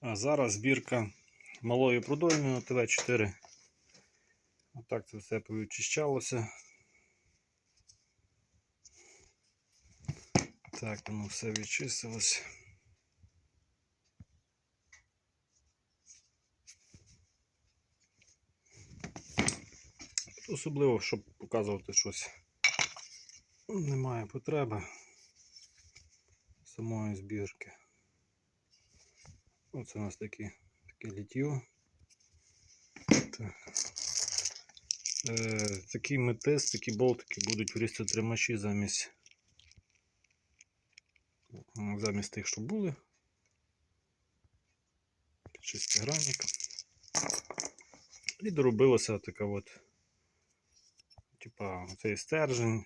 А зараз збірка малої продольної на ТВ4. Отак це все повичищалося. Так, воно все відчистилось. Особливо, щоб показувати щось. Немає потреби самої збірки. Оце у нас такі, таке літьо. Так. Е, такі метис, такі болтики будуть в різцетримачі замість замість тих, що були. Під шестигранник. І доробилася така от, типа, цей стержень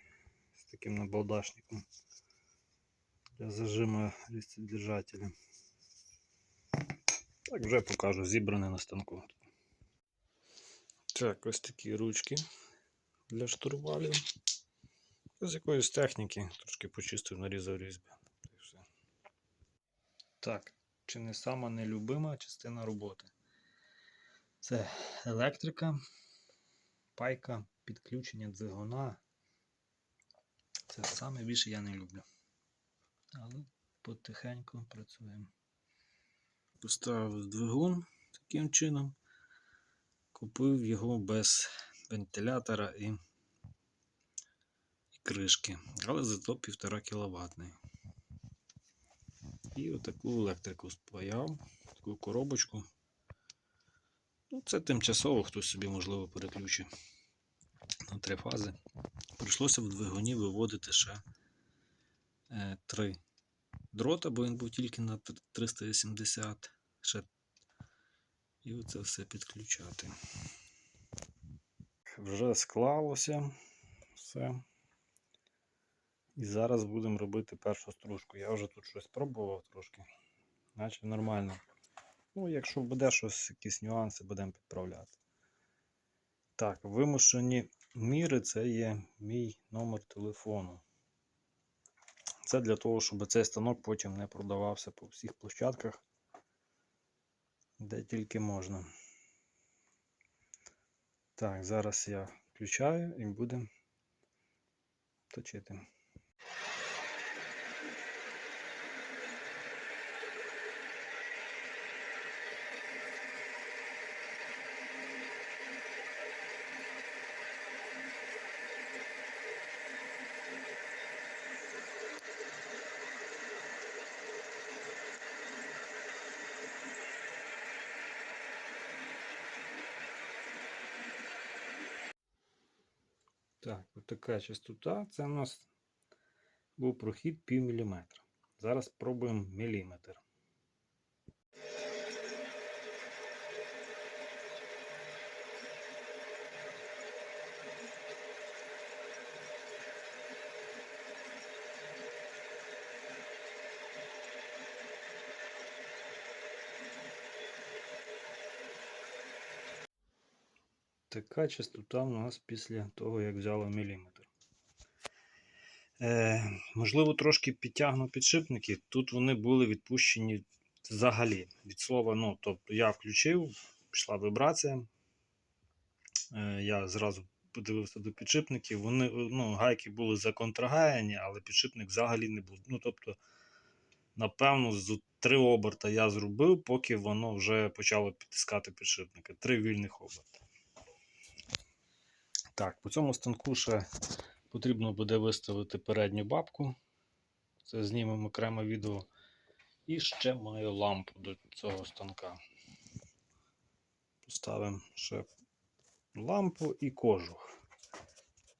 з таким набалдашником для зажима держателя. Так, вже покажу, зібране на станку. Так, ось такі ручки для штурвалів. З якоїсь техніки, трошки почистив, нарізав різьби. Так, чи не сама нелюбима частина роботи? Це електрика, пайка, підключення двигуна. Це саме більше я не люблю. Але потихеньку працюємо. Поставив двигун таким чином. Купив його без вентилятора і, і кришки, але зато 1,5 кВт. І отаку електрику спаяв, таку коробочку. Ну, Це тимчасово хтось собі, можливо, переключить на три фази. Прийшлося в двигуні виводити ще е, три дрота, бо він був тільки на 380. Ще і оце все підключати. Вже склалося все. І зараз будемо робити першу стружку. Я вже тут щось пробував трошки, наче нормально. Ну, якщо буде щось, якісь нюанси, будемо підправляти. Так, вимушені міри це є мій номер телефону. Це для того, щоб цей станок потім не продавався по всіх площадках, де тільки можна. Так, зараз я включаю і будемо точити. Так, ось така частота. Це у нас був прохід пів міліметра. Зараз пробуємо міліметр. Така частота у нас після того, як взяла міліметр. Е, можливо, трошки підтягну підшипники. Тут вони були відпущені взагалі. Від слова, ну, тобто я включив, пішла вібрація. Е, я зразу подивився до підшипників. Вони, ну, гайки були законтрагаяні, але підшипник взагалі не був. Ну, тобто, напевно, з три оберта я зробив, поки воно вже почало підтискати підшипники. Три вільних оберта. Так, по цьому станку ще потрібно буде виставити передню бабку. Це знімемо окреме відео. І ще маю лампу до цього станка. Поставимо ще лампу і кожух.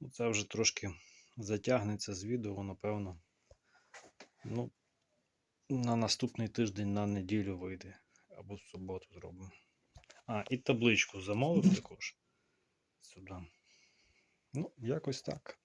Ну, Це вже трошки затягнеться з відео, напевно. Ну, на наступний тиждень на неділю вийде. Або в суботу зробимо. А, і табличку замовив також. Сюди. Ну, якось так.